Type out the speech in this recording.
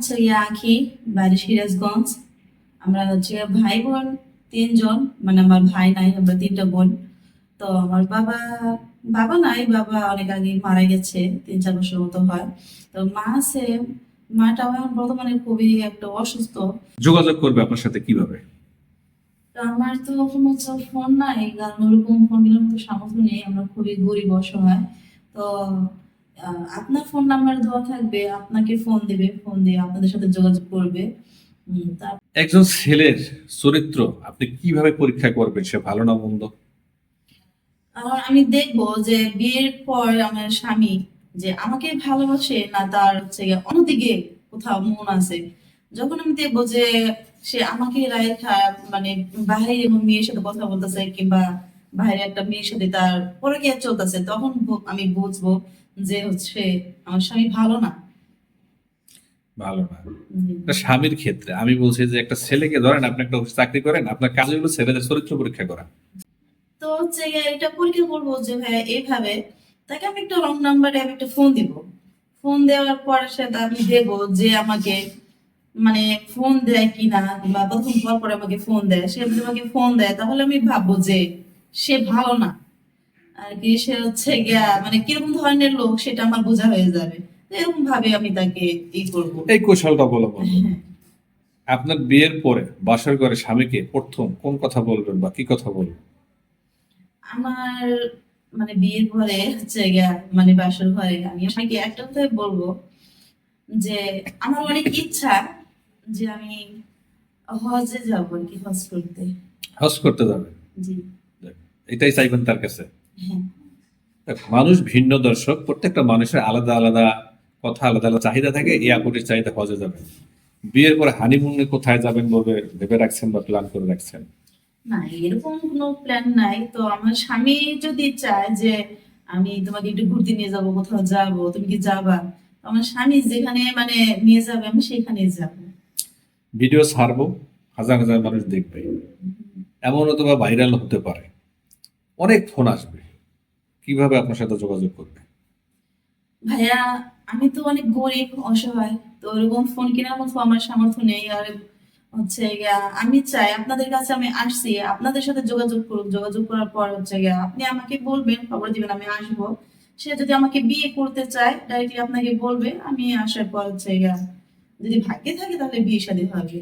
হচ্ছে আখি বাড়ি সিরাজগঞ্জ আমরা হচ্ছে ভাই বোন তিনজন মানে আমার ভাই নাই আমরা তিনটা বোন। তো আমার বাবা বাবা নাই বাবা অনেক আগে মারা গেছে তিন চার বছর মতো হয়। তো মা আছে মাটাও এখন বর্তমানে খুবই একটা অসুস্থ। যোগাযোগ করবে আপনার সাথে কীভাবে? তো আমার তো এখন হচ্ছে ফোন নাই কারণ ওরকম ফোন কেনার মতো সামর্থ্য নেই আমরা খুবই গরিব অসহায়। তো আপনার ফোন নাম্বার দেওয়া থাকবে আপনাকে ফোন দিবে ফোন দিয়ে আপনাদের সাথে যোগাযোগ করবে। একজন ছেলের চরিত্র আপনি কীভাবে পরীক্ষা করবেন সে ভালো না মন্দ? আমি দেখব যে বিয়ের পর আমার স্বামী যে আমাকে ভালোবাসে না তার হচ্ছে অন্যদিকে কোথাও মন আছে। যখন আমি দেখব যে সে আমাকে রাইখা মানে বাইরে এবং মেয়ের সাথে কথা বলতেছে কিংবা বাইরে একটা মেয়ের সাথে তার পরে গিয়ে চলতেছে তখন আমি বুঝব যে হচ্ছে আমার স্বামী ভালো না। ভালো না। স্বামীর ক্ষেত্রে আমি বলছি যে একটা ছেলেকে ধরেন আপনি একটা চাকরি করেন আপনার কাজ হলো ছেলেদের চরিত্র পরীক্ষা করা। তো হচ্ছে এটা পরীক্ষা করব যে ভাইয়া এইভাবে তাকে আমি একটা রং নাম্বারে আমি একটা ফোন দিব। ফোন দেওয়ার পর সাথে আমি দেবো যে আমাকে মানে ফোন দেয় কিনা বা প্রথম পর পর আমাকে ফোন দেয়। সে যদি আমাকে ফোন দেয় তাহলে আমি ভাববো যে সে ভালো না। আর কি সে হচ্ছে গিয়া মানে কীরকম ধরনের লোক সেটা আমার বোঝা হয়ে যাবে। এরকম ভাবে আমি তাকে ই করব। এই কৌশলটা অবলম্বন হ্যাঁ। আপনার বিয়ের পরে বাসার ঘরে স্বামীকে প্রথম কোন কথা বলবেন বা কি কথা বলবেন? আমার মানে বিয়ের পরে হচ্ছে গিয়া মানে বাসার ঘরে আমি আপনাকে একটা কথাই বলব যে আমার অনেক ইচ্ছা যে আমি হজে যাব আর কি হজ করতে। হজ করতে যাবেন? জি। এটাই চাইবেন তার কাছে? মানুষ ভিন্ন দর্শক প্রত্যেকটা মানুষের আলাদা আলাদা কথা আলাদা আলাদা চাহিদা থাকে এই আপুটির চাহিদা হজে যাবেন বিয়ের পরে হানিমুনে কোথায় যাবেন বলে ভেবে রাখছেন বা প্ল্যান করে রাখছেন? না এরকম কোনো প্ল্যান নাই। তো আমার স্বামী যদি চায় যে আমি তোমাকে একটু ঘুরতে নিয়ে যাব কোথাও যাব তুমি কি যাবা? আমার স্বামী যেখানে মানে নিয়ে যাবে আমি সেখানে যাব। ভিডিও ছাড়বো হাজার হাজার মানুষ দেখবে। এমন অথবা ভাইরাল হতে পারে। অনেক ফোন আসবে। কীভাবে আপনার সাথে যোগাযোগ করবে? ভাইয়া, আমি তো অনেক গরিব, অসহায়, তো ওরকম ফোন কেনার মতো আমার সামর্থ্য নেই। আর হচ্ছে আমি চাই আপনাদের কাছে আমি আসছি, আপনাদের সাথে যোগাযোগ করুক। যোগাযোগ করার পর হচ্ছে আপনি আমাকে বলবেন, খবর দিবেন, আমি আসব। সে যদি আমাকে বিয়ে করতে চায় ডাইরেক্টলি আপনাকে বলবে, আমি আসার পর হচ্ছে যদি ভাগ্যে থাকে তাহলে বিয়ে শাদী হবে।